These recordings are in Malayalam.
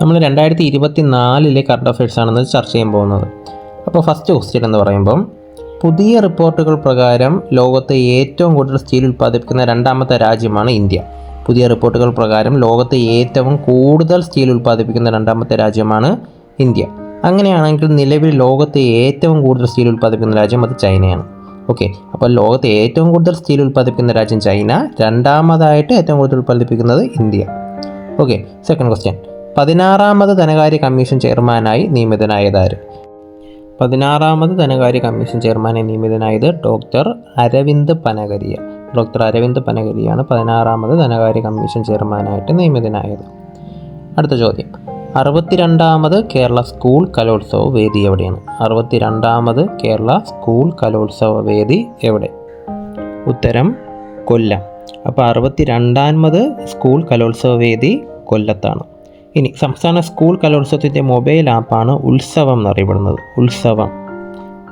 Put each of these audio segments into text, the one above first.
നമ്മൾ രണ്ടായിരത്തി ഇരുപത്തി നാലിലെ കറണ്ട് അഫയേഴ്സ് ആണെന്ന് ചർച്ച ചെയ്യാൻ പോകുന്നത്. അപ്പോൾ ഫസ്റ്റ് ക്വസ്റ്റ്യൻ എന്ന് പറയുമ്പം പുതിയ റിപ്പോർട്ടുകൾ പ്രകാരം ലോകത്തെ ഏറ്റവും കൂടുതൽ സ്റ്റീൽ ഉൽപ്പാദിപ്പിക്കുന്ന രണ്ടാമത്തെ രാജ്യമാണ് ഇന്ത്യ. പുതിയ റിപ്പോർട്ടുകൾ പ്രകാരം ലോകത്തെ ഏറ്റവും കൂടുതൽ സ്റ്റീൽ ഉൽപ്പാദിപ്പിക്കുന്ന രണ്ടാമത്തെ രാജ്യമാണ് ഇന്ത്യ. അങ്ങനെയാണെങ്കിൽ നിലവിൽ ലോകത്തെ ഏറ്റവും കൂടുതൽ സ്റ്റീൽ ഉൽപ്പാദിപ്പിക്കുന്ന രാജ്യം അത് ചൈനയാണ്. ഓക്കെ അപ്പോൾ ലോകത്തെ ഏറ്റവും കൂടുതൽ സ്റ്റീൽ ഉൽപ്പാദിപ്പിക്കുന്ന രാജ്യം ചൈന രണ്ടാമതായിട്ട് ഏറ്റവും കൂടുതൽ ഉൽപ്പാദിപ്പിക്കുന്നത് ഇന്ത്യ. ഓക്കെ സെക്കൻഡ് ക്വസ്റ്റ്യൻ പതിനാറാമത് ധനകാര്യ കമ്മീഷൻ ചെയർമാനായി നിയമിതനായതാര്? പതിനാറാമത് ധനകാര്യ കമ്മീഷൻ ചെയർമാനായി നിയമിതനായത് ഡോക്ടർ അരവിന്ദ് പനഗരിയ. ഡോക്ടർ അരവിന്ദ് പനഗരിയാണ് പതിനാറാമത് ധനകാര്യ കമ്മീഷൻ ചെയർമാനായിട്ട് നിയമിതനായത്. അടുത്ത ചോദ്യം. അറുപത്തിരണ്ടാമത് കേരള സ്കൂൾ കലോത്സവ വേദി എവിടെയാണ്? അറുപത്തിരണ്ടാമത് കേരള സ്കൂൾ കലോത്സവ വേദി എവിടെ? ഉത്തരം കൊല്ലം. അപ്പോൾ അറുപത്തിരണ്ടാമത് സ്കൂൾ കലോത്സവ വേദി കൊല്ലത്താണ്. ഇനി സംസ്ഥാന സ്കൂൾ കലോത്സവത്തിന്റെ മൊബൈൽ ആപ്പാണ് ഉത്സവം എന്നറിയപ്പെടുന്നത്. ഉത്സവം.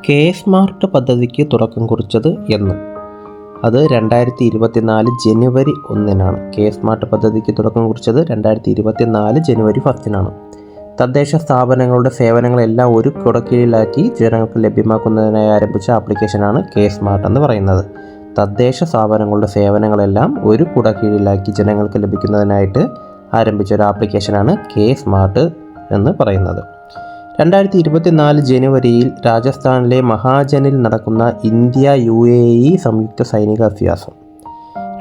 കെ സ്മാർട്ട് പദ്ധതിക്ക് തുടക്കം കുറിച്ചത് എന്ന്. അത് രണ്ടായിരത്തി ഇരുപത്തിനാല് ജനുവരി ഒന്നിനാണ്. കെ സ്മാർട്ട് പദ്ധതിക്ക് തുടക്കം കുറിച്ചത് രണ്ടായിരത്തി ഇരുപത്തിനാല് ജനുവരി ഫസ്റ്റിനാണ് തദ്ദേശ സ്ഥാപനങ്ങളുടെ സേവനങ്ങളെല്ലാം ഒരു കുടക്കീഴിലാക്കി ജനങ്ങൾക്ക് ലഭ്യമാക്കുന്നതിനായി ആരംഭിച്ച ആപ്ലിക്കേഷനാണ് കെ സ്മാർട്ട് എന്ന് പറയുന്നത്. തദ്ദേശ സ്ഥാപനങ്ങളുടെ സേവനങ്ങളെല്ലാം ഒരു കുടക്കീഴിലാക്കി ജനങ്ങൾക്ക് ലഭിക്കുന്നതിനായിട്ട് ആരംഭിച്ച ഒരു ആപ്ലിക്കേഷനാണ് കെ സ്മാർട്ട് എന്ന് പറയുന്നത്. രണ്ടായിരത്തി ഇരുപത്തിനാല് ജനുവരിയിൽ രാജസ്ഥാനിലെ മഹാജനിൽ നടക്കുന്ന ഇന്ത്യ യു എ ഇ സംയുക്ത സൈനിക അഭ്യാസം.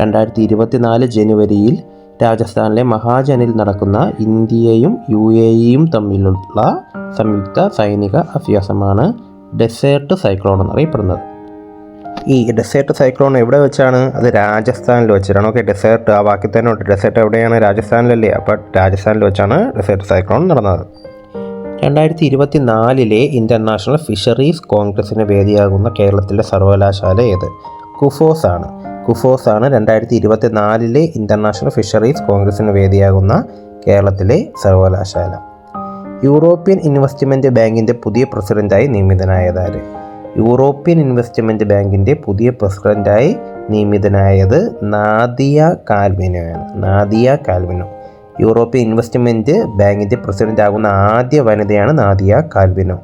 രണ്ടായിരത്തി ഇരുപത്തിനാല് ജനുവരിയിൽ രാജസ്ഥാനിലെ മഹാജനിൽ നടക്കുന്ന ഇന്ത്യയും യു എ ഇയും തമ്മിലുള്ള സംയുക്ത സൈനിക അഭ്യാസമാണ് ഡെസേർട്ട് സൈക്ലോൺ എന്നറിയപ്പെടുന്നത്. ഈ ഡെസേർട്ട് സൈക്ലോൺ എവിടെ വെച്ചാണ്? അത് രാജസ്ഥാനിൽ വെച്ചിട്ടാണ്. ഓക്കെ ഡെസേർട്ട് ആ വാക്കിൽ തന്നെ ഉണ്ട്. ഡെസേർട്ട് എവിടെയാണ്? രാജസ്ഥാനിലല്ലേ. അപ്പോൾ രാജസ്ഥാനിൽ വെച്ചാണ് ഡെസേർട്ട് സൈക്ലോൺ നടന്നത്. രണ്ടായിരത്തി ഇരുപത്തി നാലിലെ ഇന്റർനാഷണൽ ഫിഷറീസ് കോൺഗ്രസിന് വേദിയാകുന്ന കേരളത്തിലെ സർവകലാശാല ഏത്? കുഫോസ് ആണ്. കുഫോസ് ആണ് രണ്ടായിരത്തി ഇരുപത്തി നാലിലെ ഇന്റർനാഷണൽ ഫിഷറീസ് കോൺഗ്രസിന് വേദിയാകുന്ന കേരളത്തിലെ സർവകലാശാല. യൂറോപ്യൻ ഇൻവെസ്റ്റ്മെന്റ് ബാങ്കിന്റെ പുതിയ പ്രസിഡന്റായി നിയമിതനായതാര് യൂറോപ്യൻ ഇൻവെസ്റ്റ്മെന്റ് ബാങ്കിന്റെ പുതിയ പ്രസിഡന്റായി നിയമിതനായത് നാദിയ കാൽവിനോയാണ് നാദിയ കാൽവിനോ. യൂറോപ്യൻ ഇൻവെസ്റ്റ്മെന്റ് ബാങ്കിന്റെ പ്രസിഡന്റ് ആകുന്ന ആദ്യ വനിതയാണ് നാദിയ കാൽവിനോ.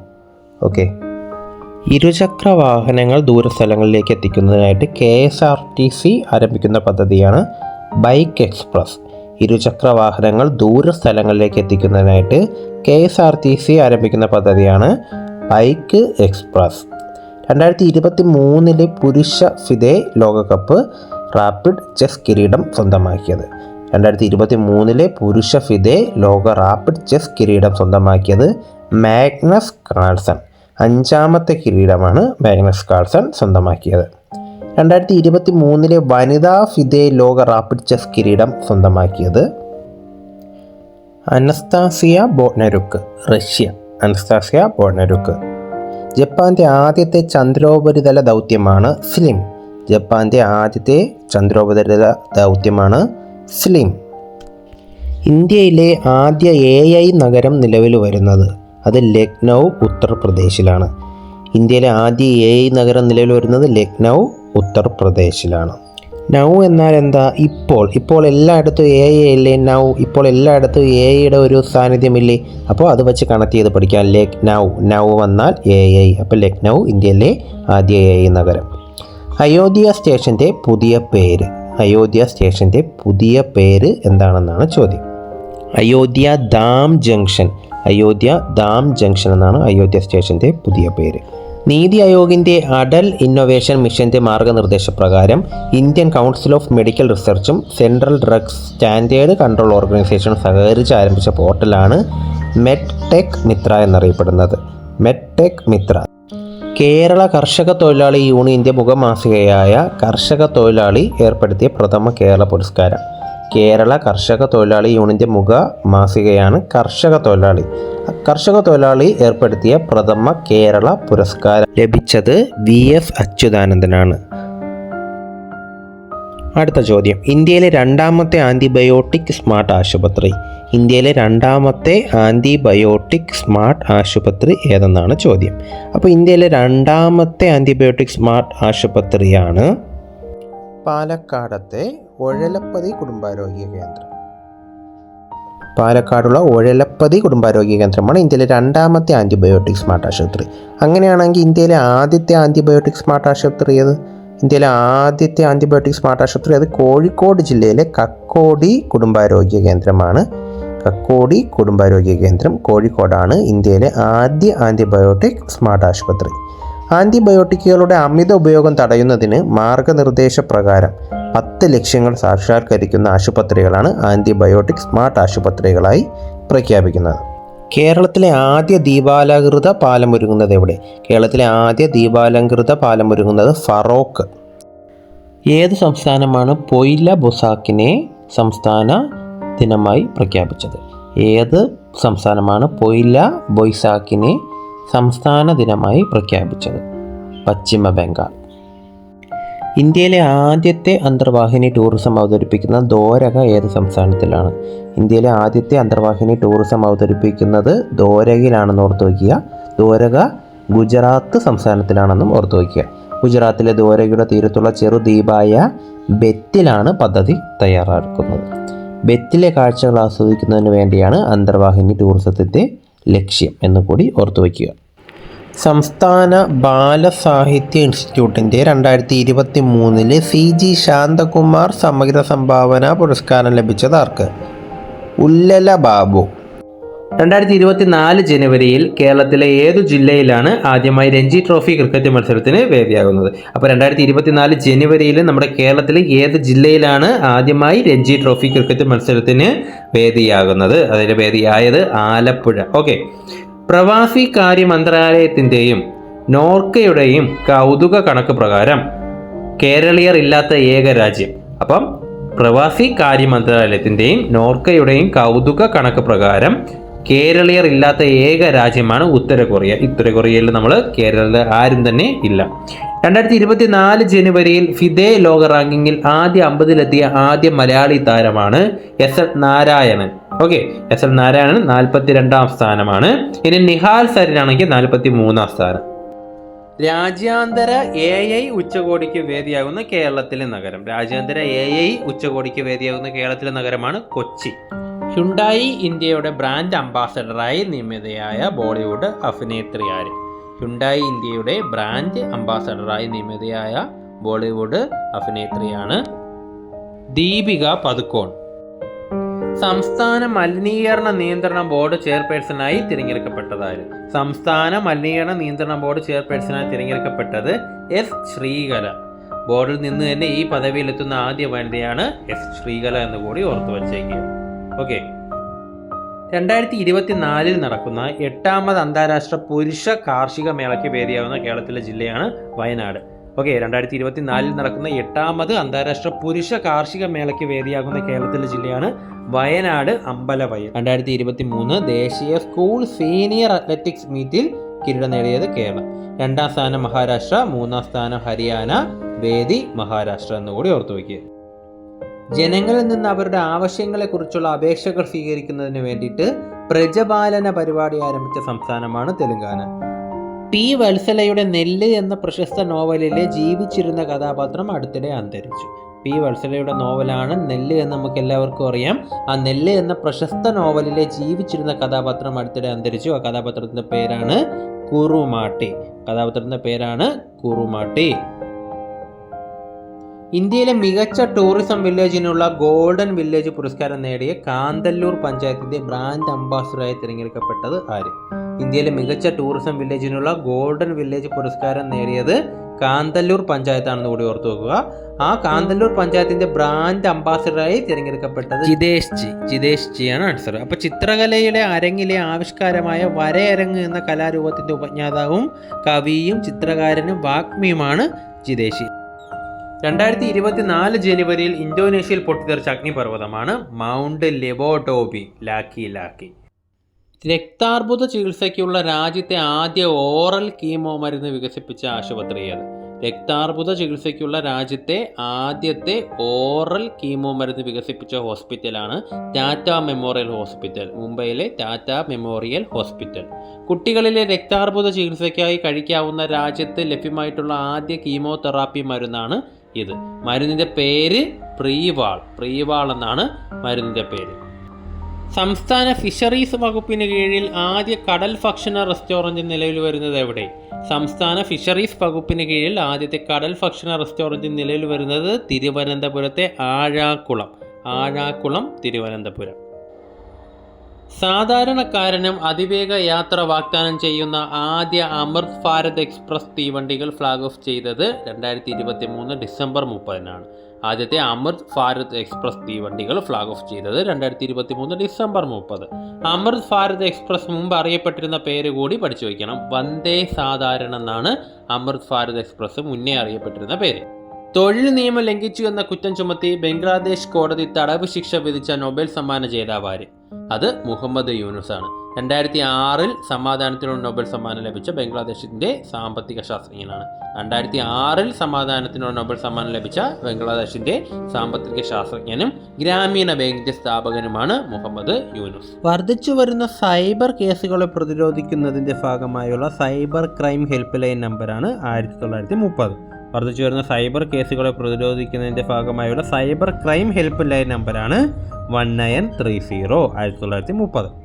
ഓക്കെ. ഇരുചക്ര വാഹനങ്ങൾ ദൂരസ്ഥലങ്ങളിലേക്ക് എത്തിക്കുന്നതിനായിട്ട് K S R T C ആരംഭിക്കുന്ന പദ്ധതിയാണ് ബൈക്ക് എക്സ്പ്രസ്. ഇരുചക്ര വാഹനങ്ങൾ ദൂരസ്ഥലങ്ങളിലേക്ക് എത്തിക്കുന്നതിനായിട്ട് K S R T C ആരംഭിക്കുന്ന പദ്ധതിയാണ് ബൈക്ക് എക്സ്പ്രസ്. രണ്ടായിരത്തി ഇരുപത്തി മൂന്നിലെ പുരുഷ ഫിദെ ലോകകപ്പ് റാപ്പിഡ് ചെസ് കിരീടം സ്വന്തമാക്കിയത്. രണ്ടായിരത്തി ഇരുപത്തി മൂന്നിലെ പുരുഷ ഫിദെ ലോക റാപ്പിഡ് ചെസ് കിരീടം സ്വന്തമാക്കിയത് മാഗ്നസ് കാൾസൺ. അഞ്ചാമത്തെ കിരീടമാണ് മാഗ്നസ് കാൾസൺ സ്വന്തമാക്കിയത്. രണ്ടായിരത്തി ഇരുപത്തി മൂന്നിലെ വനിതാ ഫിദെ ലോക റാപ്പിഡ് ചെസ് കിരീടം സ്വന്തമാക്കിയത് Anastasia Bodnaruk Russia Anastasia Bodnaruk. ജപ്പാന്റെ ആദ്യത്തെ ചന്ദ്രോപരിതല ദൗത്യമാണ് സ്ലിം ജപ്പാന്റെ ആദ്യത്തെ ചന്ദ്രോപരിതല ദൗത്യമാണ് സ്ലിം ഇന്ത്യയിലെ ആദ്യ എ ഐ നഗരം നിലവിൽ വരുന്നത് അത് ലക്നൗ ഉത്തർപ്രദേശിലാണ്. ഇന്ത്യയിലെ ആദ്യ എ ഐ നഗരം നിലവിൽ വരുന്നത് ലക്നൗ ഉത്തർപ്രദേശിലാണ്. നൗ എന്നാൽ എന്താ? ഇപ്പോൾ. ഇപ്പോൾ എല്ലായിടത്തും എ ഐ അല്ലേ നൗ ഇപ്പോൾ എല്ലായിടത്തും എ ഐയുടെ ഒരു സാന്നിധ്യമില്ലേ? അപ്പോൾ അത് വെച്ച് കണക്ട് ചെയ്ത് പഠിക്കാം. ലക്നൗ നൗ വന്നാൽ എ ഐ അപ്പോൾ ലക്നൗ ഇന്ത്യയിലെ ആദ്യ എ ഐ നഗരം. അയോധ്യ സ്റ്റേഷന്റെ പുതിയ പേര്. അയോധ്യ സ്റ്റേഷന്റെ പുതിയ പേര് എന്താണെന്നാണ് ചോദ്യം. അയോധ്യ ദാം ജംഗ്ഷൻ അയോധ്യ ദാം ജംഗ്ഷൻ എന്നാണ് അയോധ്യ സ്റ്റേഷന്റെ പുതിയ പേര്. നീതി ആയോഗിന്റെ അടൽ ഇന്നൊവേഷൻ മിഷന്റെ മാർഗനിർദ്ദേശപ്രകാരം ഇന്ത്യൻ കൗൺസിൽ ഓഫ് മെഡിക്കൽ റിസർച്ചും സെൻട്രൽ ഡ്രഗ്സ് സ്റ്റാൻഡേർഡ് കൺട്രോൾ ഓർഗനൈസേഷനും സഹകരിച്ച് ആരംഭിച്ച പോർട്ടലാണ് മെഡ് ടെക് മിത്ര എന്നറിയപ്പെടുന്നത്. മെഡ് ടെക് മിത്ര. കേരള കർഷക തൊഴിലാളി യൂണിയന്റെ മുഖമാസികയായ കർഷക തൊഴിലാളി ഏർപ്പെടുത്തിയ പ്രഥമ കേരള പുരസ്കാരം. കേരള കർഷക തൊഴിലാളി യൂണിയന്റെ മുഖ മാസികയാണ് കർഷക തൊഴിലാളി. കർഷക തൊഴിലാളി ഏർപ്പെടുത്തിയ പ്രഥമ കേരള പുരസ്കാരം ലഭിച്ചത് വി എസ് അച്യുതാനന്ദനാണ്. അടുത്ത ചോദ്യം. ഇന്ത്യയിലെ രണ്ടാമത്തെ ആന്റിബയോട്ടിക് സ്മാർട്ട് ആശുപത്രി. ഇന്ത്യയിലെ രണ്ടാമത്തെ ആന്റിബയോട്ടിക് സ്മാർട്ട് ആശുപത്രി ഏതെന്നാണ് ചോദ്യം. അപ്പോൾ ഇന്ത്യയിലെ രണ്ടാമത്തെ ആന്റിബയോട്ടിക് സ്മാർട്ട് ആശുപത്രിയാണ് പാലക്കാടത്തെ ഒഴലപ്പതി കുടുംബാരോഗ്യ കേന്ദ്രം. പാലക്കാടുള്ള ഒഴലപ്പതി കുടുംബാരോഗ്യ കേന്ദ്രമാണ് ഇന്ത്യയിലെ രണ്ടാമത്തെ ആന്റിബയോട്ടിക് സ്മാർട്ട് ആശുപത്രി. അങ്ങനെയാണെങ്കിൽ ഇന്ത്യയിലെ ആദ്യത്തെ ആന്റിബയോട്ടിക് സ്മാർട്ട് ആശുപത്രി ഏത്? ഇന്ത്യയിലെ ആദ്യത്തെ ആന്റിബയോട്ടിക് സ്മാർട്ട് ആശുപത്രി അത് കോഴിക്കോട് ജില്ലയിലെ കക്കോടി കുടുംബാരോഗ്യ കേന്ദ്രമാണ്. കക്കോടി കുടുംബാരോഗ്യ കേന്ദ്രം കോഴിക്കോടാണ് ഇന്ത്യയിലെ ആദ്യ ആന്റിബയോട്ടിക് സ്മാർട്ട് ആശുപത്രി. ആന്റിബയോട്ടിക്കുകളുടെ അമിത ഉപയോഗം തടയുന്നതിന് മാർഗനിർദ്ദേശപ്രകാരം പത്ത് ലക്ഷ്യങ്ങൾ സാക്ഷാത്കരിക്കുന്ന ആശുപത്രികളാണ് ആന്റിബയോട്ടിക് സ്മാർട്ട് ആശുപത്രികളായി പ്രഖ്യാപിക്കുന്നത്. കേരളത്തിലെ ആദ്യ ദീപാലകൃത പാലം ഒരുങ്ങുന്നത് എവിടെ? കേരളത്തിലെ ആദ്യ ദീപാലങ്കൃത പാലം ഒരുങ്ങുന്നത് ഫറോക്ക്. ഏത് സംസ്ഥാനമാണ് പൊയ്ല ബൊസാക്കിനെ സംസ്ഥാന ദിനമായി പ്രഖ്യാപിച്ചത്? ഏത് സംസ്ഥാനമാണ് പൊയ്ല ബൊയ്സാക്കിനെ സംസ്ഥാന ദിനമായി പ്രഖ്യാപിച്ചത്. പശ്ചിമ ബംഗാൾ. ഇന്ത്യയിലെ ആദ്യത്തെ അന്തർവാഹിനി ടൂറിസം അവതരിപ്പിക്കുന്ന ദോരക ഏത് സംസ്ഥാനത്തിലാണ്? ഇന്ത്യയിലെ ആദ്യത്തെ അന്തർവാഹിനി ടൂറിസം അവതരിപ്പിക്കുന്നത് ദോരകയിലാണെന്ന് ഓർത്ത് വയ്ക്കുക. ദോരക ഗുജറാത്ത് സംസ്ഥാനത്തിലാണെന്നും ഓർത്ത് വയ്ക്കുക. ഗുജറാത്തിലെ ദോരകയുടെ തീരത്തുള്ള ചെറുദ്വീപായ ബെത്തിലാണ് പദ്ധതി തയ്യാറാക്കുന്നത്. ബെത്തിലെ കാഴ്ചകൾ ആസ്വദിക്കുന്നതിന് വേണ്ടിയാണ് അന്തർവാഹിനി ടൂറിസത്തിന്റെ ലക്ഷ്യം എന്ന് കൂടി ഓർത്തു വയ്ക്കുക. സംസ്ഥാന ബാലസാഹിത്യ ഇൻസ്റ്റിറ്റ്യൂട്ടിന്റെ രണ്ടായിരത്തി ഇരുപത്തി മൂന്നിൽ സി ജി ശാന്തകുമാർ സമഗ്ര സംഭാവന പുരസ്കാരം ലഭിച്ചത് ആർക്ക്? ഉല്ലല ബാബു. രണ്ടായിരത്തി ഇരുപത്തി നാല് ജനുവരിയിൽ കേരളത്തിലെ ഏതു ജില്ലയിലാണ് ആദ്യമായി രഞ്ജി ട്രോഫി ക്രിക്കറ്റ് മത്സരത്തിന് വേദിയാകുന്നത്? അപ്പോൾ രണ്ടായിരത്തി ഇരുപത്തിനാല് ജനുവരിയിൽ നമ്മുടെ കേരളത്തിലെ ഏത് ജില്ലയിലാണ് ആദ്യമായി രഞ്ജി ട്രോഫി ക്രിക്കറ്റ് മത്സരത്തിന് വേദിയാകുന്നത്? അതിന്റെ വേദിയായത് ആലപ്പുഴ. ഓക്കെ. പ്രവാസി കാര്യ മന്ത്രാലയത്തിന്റെയും നോർക്കയുടെയും കൗതുക കണക്ക് പ്രകാരം കേരളീയർ ഇല്ലാത്ത ഏക രാജ്യം. അപ്പം പ്രവാസി കാര്യ മന്ത്രാലയത്തിന്റെയും നോർക്കയുടെയും കൗതുക കണക്ക് പ്രകാരം കേരളീയർ ഇല്ലാത്ത ഏക രാജ്യമാണ് ഉത്തര കൊറിയ. ഉത്തര കൊറിയയിൽ നമ്മൾ കേരളത്തിൽ ആരും തന്നെ ഇല്ല. രണ്ടായിരത്തി ഇരുപത്തി നാല് ജനുവരിയിൽ ഫിദേ ലോക റാങ്കിങ്ങിൽ ആദ്യ അമ്പതിലെത്തിയ ആദ്യ മലയാളി താരമാണ് S L Narayanan. Okay S L Narayanan നാൽപ്പത്തി രണ്ടാം സ്ഥാനമാണ്. ഇനി നിഹാൽ സരിനാണെങ്കിൽ നാൽപ്പത്തി മൂന്നാം സ്ഥാനം. രാജ്യാന്തര എ ഐ ഉച്ചകോടിക്ക് വേദിയാകുന്ന കേരളത്തിലെ നഗരം. രാജ്യാന്തര എ ഐ ഉച്ചകോടിക്ക് വേദിയാകുന്ന കേരളത്തിലെ നഗരമാണ് കൊച്ചി. ഹ്യുണ്ടായി ഇന്ത്യയുടെ ബ്രാൻഡ് അംബാസഡറായി നിയമിതയായ ബോളിവുഡ് അഭിനേത്രി ആര് ഹ്യുണ്ടായി ഇന്ത്യയുടെ ബ്രാൻഡ് അംബാസഡറായി നിയമിതയായ ബോളിവുഡ് അഭിനേത്രിയാണ് ദീപിക പതുക്കോൺ സംസ്ഥാന മലിനീകരണ നിയന്ത്രണ ബോർഡ് ചെയർപേഴ്സണായി തിരഞ്ഞെടുക്കപ്പെട്ടതാര്? സംസ്ഥാന മലിനീകരണ നിയന്ത്രണ ബോർഡ് ചെയർപേഴ്സണായി തിരഞ്ഞെടുക്കപ്പെട്ടത് എസ് ശ്രീകല. ബോർഡിൽ നിന്ന് തന്നെ ഈ പദവിയിലെത്തുന്ന ആദ്യ വനിതയാണ് എസ് ശ്രീകല എന്ന് കൂടി ഓർത്തു വച്ചേക്കുക ഓക്കെ. രണ്ടായിരത്തി ഇരുപത്തിനാലിൽ നടക്കുന്ന എട്ടാമത് അന്താരാഷ്ട്ര പുരുഷ കാർഷിക മേളയ്ക്ക് പേരിയാവുന്ന കേരളത്തിലെ ജില്ലയാണ് വയനാട്. ഓക്കെ രണ്ടായിരത്തി ഇരുപത്തിനാലിൽ നടക്കുന്ന എട്ടാമത് അന്താരാഷ്ട്ര പുരുഷ കാർഷിക മേളയ്ക്ക് വേദിയാകുന്ന കേരളത്തിലെ ജില്ലയാണ് വയനാട് അമ്പലവയൽ. രണ്ടായിരത്തി ഇരുപത്തി മൂന്ന് ദേശീയ സ്കൂൾ സീനിയർ അത്ലറ്റിക്സ് മീറ്റിൽ കിരീടം നേടിയത് കേരളം. രണ്ടാം സ്ഥാനം മഹാരാഷ്ട്ര മൂന്നാം സ്ഥാനം ഹരിയാന വേദി മഹാരാഷ്ട്ര എന്നുകൂടി ഓർത്തു വയ്ക്കുക ജനങ്ങളിൽ നിന്ന് അവരുടെ ആവശ്യങ്ങളെക്കുറിച്ചുള്ള അപേക്ഷകൾ സ്വീകരിക്കുന്നതിന് വേണ്ടിയിട്ട് പ്രജപാലന പരിപാടി ആരംഭിച്ച സംസ്ഥാനമാണ് തെലുങ്കാന. പി. വത്സലയുടെ നെല്ല് എന്ന പ്രശസ്ത നോവലിലെ ജീവിച്ചിരുന്ന കഥാപാത്രം അടുത്തിടെ അന്തരിച്ചു. പി. വത്സലയുടെ നോവലാണ് നെല്ല് എന്ന് നമുക്ക് എല്ലാവർക്കും അറിയാം. ആ നെല്ല് എന്ന പ്രശസ്ത നോവലിലെ ജീവിച്ചിരുന്ന കഥാപാത്രം അടുത്തിടെ അന്തരിച്ചു. ആ കഥാപാത്രത്തിന്റെ പേരാണ് കുറുമാട്ടി. കഥാപാത്രത്തിന്റെ പേരാണ് കുറുമാട്ടി. ഇന്ത്യയിലെ മികച്ച ടൂറിസം വില്ലേജിനുള്ള ഗോൾഡൻ വില്ലേജ് പുരസ്കാരം നേടിയ കാന്തല്ലൂർ പഞ്ചായത്തിന്റെ ബ്രാൻഡ് അംബാസിഡറായി തിരഞ്ഞെടുക്കപ്പെട്ടത് ആര്? ഇന്ത്യയിലെ മികച്ച ടൂറിസം വില്ലേജിനുള്ള ഗോൾഡൻ വില്ലേജ് പുരസ്കാരം നേടിയത് കാന്തല്ലൂർ പഞ്ചായത്താണെന്ന് കൂടി ഓർത്തു വെക്കുക. ആ കാന്തല്ലൂർ പഞ്ചായത്തിന്റെ ബ്രാൻഡ് അംബാസിഡറായി തിരഞ്ഞെടുക്കപ്പെട്ടത് ജിതേഷ് ജി ജിതേഷ് ജി ആണ് ആൻസർ. അപ്പൊ ചിത്രകലയിലെ അരങ്ങിലെ ആവിഷ്കാരമായ വരയരങ്ങ് എന്ന കലാരൂപത്തിന്റെ ഉപജ്ഞാതാവും കവിയും ചിത്രകാരനും വാഗ്മിയുമാണ് ജിതേഷ് രണ്ടായിരത്തി ഇരുപത്തിനാല് ജനുവരിയിൽ ഇന്തോനേഷ്യയിൽ പൊട്ടിത്തെറിച്ച അഗ്നിപർവതമാണ് മൗണ്ട് ലെബോഡോബി ലാക്കി ലാക്കി. രക്താർബുദ ചികിത്സയ്ക്കുള്ള രാജ്യത്തെ ആദ്യ ഓറൽ കീമോ മരുന്ന് വികസിപ്പിച്ച ആശുപത്രി അത്. രക്താർബുദ ചികിത്സയ്ക്കുള്ള രാജ്യത്തെ ആദ്യത്തെ ഓറൽ കീമോ മരുന്ന് വികസിപ്പിച്ച ഹോസ്പിറ്റലാണ് ടാറ്റ മെമ്മോറിയൽ ഹോസ്പിറ്റൽ മുംബൈയിലെ ടാറ്റ മെമ്മോറിയൽ ഹോസ്പിറ്റൽ. കുട്ടികളിലെ രക്താർബുദ ചികിത്സയ്ക്കായി കഴിക്കാവുന്ന രാജ്യത്ത് ലഭ്യമായിട്ടുള്ള ആദ്യ കീമോതെറാപ്പി മരുന്നാണ് ഇത്. മരുന്നിന്റെ പേര് പ്രീവാൾ. പ്രീവാൾ എന്നാണ് മരുന്നിന്റെ പേര്. സംസ്ഥാന ഫിഷറീസ് വകുപ്പിന് കീഴിൽ ആദ്യ കടൽ ഭക്ഷണ റെസ്റ്റോറന്റ് നിലവിൽ വരുന്നത് എവിടെ? സംസ്ഥാന ഫിഷറീസ് വകുപ്പിന് കീഴിൽ ആദ്യത്തെ കടൽ ഭക്ഷണ റെസ്റ്റോറന്റ് നിലവിൽ വരുന്നത് തിരുവനന്തപുരത്തെ ആഴാക്കുളം. ആഴാക്കുളം തിരുവനന്തപുരം. സാധാരണക്കാരനും അതിവേഗ യാത്ര വാഗ്ദാനം ചെയ്യുന്ന ആദ്യ അമൃത് ഭാരത് എക്സ്പ്രസ് തീവണ്ടികൾ ഫ്ലാഗ് ഓഫ് ചെയ്തത് രണ്ടായിരത്തി ഇരുപത്തി മൂന്ന് ഡിസംബർ മുപ്പതിനാണ്. ആദ്യത്തെ അമൃത് ഭാരത് എക്സ്പ്രസ് തീവണ്ടികൾ ഫ്ലാഗ് ഓഫ് ചെയ്തത് രണ്ടായിരത്തി ഇരുപത്തി മൂന്ന് ഡിസംബർ മുപ്പത്. അമൃത് ഭാരത് എക്സ്പ്രസ് മുമ്പ് അറിയപ്പെട്ടിരുന്ന പേര് കൂടി പഠിച്ചു വയ്ക്കണം. വന്ദേ സാധാരണ എന്നാണ് അമൃത് ഭാരത് എക്സ്പ്രസ് മുന്നേ അറിയപ്പെട്ടിരുന്ന പേര്. തൊഴിൽ നിയമം ലംഘിച്ചു എന്ന കുറ്റം ചുമത്തി ബംഗ്ലാദേശ് കോടതി തടവ് ശിക്ഷ വിധിച്ച നൊബേൽ സമ്മാന ജേതാവാര് അത് മുഹമ്മദ് യൂനുസ് ആണ് രണ്ടായിരത്തി ആറിൽ സമാധാനത്തിനുള്ള നൊബേൽ സമ്മാനം ലഭിച്ച ബംഗ്ലാദേശിന്റെ സാമ്പത്തിക ശാസ്ത്രജ്ഞനാണ്. രണ്ടായിരത്തി ആറിൽ സമാധാനത്തിനുള്ള നൊബേൽ സമ്മാനം ലഭിച്ച ബംഗ്ലാദേശിന്റെ സാമ്പത്തിക ശാസ്ത്രജ്ഞനും ഗ്രാമീണ ബാങ്കിന്റെ സ്ഥാപകനുമാണ് മുഹമ്മദ് യൂനുസ്. വർദ്ധിച്ചു വരുന്ന സൈബർ കേസുകളെ പ്രതിരോധിക്കുന്നതിന്റെ ഭാഗമായുള്ള സൈബർ ക്രൈം ഹെൽപ്പ് ലൈൻ നമ്പറാണ് ആയിരത്തി തൊള്ളായിരത്തി മുപ്പത് വർദ്ധിച്ചു വരുന്ന സൈബർ കേസുകളെ പ്രതിരോധിക്കുന്നതിന്റെ ഭാഗമായുള്ള സൈബർ ക്രൈം ഹെൽപ്പ് ലൈൻ നമ്പറാണ് വൺ നയൻ ത്രീ സീറോ ആയിരത്തി തൊള്ളായിരത്തി മുപ്പത്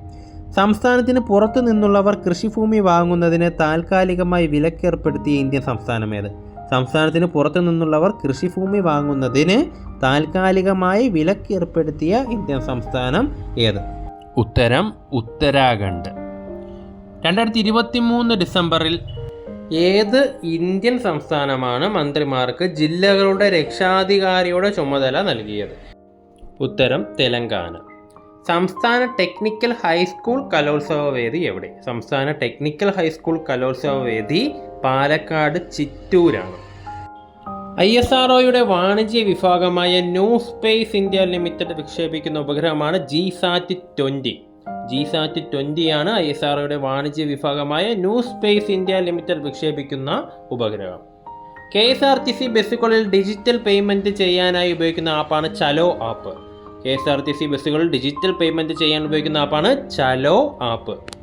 സംസ്ഥാനത്തിന് പുറത്തു നിന്നുള്ളവർ കൃഷിഭൂമി വാങ്ങുന്നതിന് താൽക്കാലികമായി വിലക്കേർപ്പെടുത്തിയ ഇന്ത്യൻ സംസ്ഥാനം ഏത്? സംസ്ഥാനത്തിന് പുറത്തു നിന്നുള്ളവർ കൃഷിഭൂമി വാങ്ങുന്നതിന് താൽക്കാലികമായി വിലക്കേർപ്പെടുത്തിയ ഇന്ത്യൻ സംസ്ഥാനം ഏത്? ഉത്തരം ഉത്തരാഖണ്ഡ്. രണ്ടായിരത്തി ഇരുപത്തി മൂന്ന് ഡിസംബറിൽ ഏത് ഇന്ത്യൻ സംസ്ഥാനമാണ് മന്ത്രിമാർക്ക് ജില്ലകളുടെ രക്ഷാധികാരിയുടെ ചുമതല നൽകിയത്? ഉത്തരം തെലങ്കാന. സംസ്ഥാന ടെക്നിക്കൽ ഹൈസ്കൂൾ കലോത്സവ വേദി എവിടെ? സംസ്ഥാന ടെക്നിക്കൽ ഹൈസ്കൂൾ കലോത്സവ വേദി പാലക്കാട് ചിറ്റൂരാണ്. ഐ എസ് ആർ ഒയുടെ വാണിജ്യ വിഭാഗമായ ന്യൂ സ്പേസ് ഇന്ത്യ ലിമിറ്റഡ് വിക്ഷേപിക്കുന്ന ഉപഗ്രഹമാണ് G sat twenty G sat ട്വന്റിയാണ് I S ആർഒയുടെ വാണിജ്യ വിഭാഗമായ ന്യൂ സ്പേസ് ഇന്ത്യ ലിമിറ്റഡ് വിക്ഷേപിക്കുന്ന ഉപഗ്രഹം. K S R T C ബസ്സുകളിൽ ഡിജിറ്റൽ പേയ്മെന്റ് ചെയ്യാനായി ഉപയോഗിക്കുന്ന ആപ്പാണ് Chalo app. K S R T C ബസ്സുകളിൽ ഡിജിറ്റൽ പേയ്മെന്റ് ചെയ്യാൻ ഉപയോഗിക്കുന്ന ആപ്പാണ് ചലോ ആപ്പ്.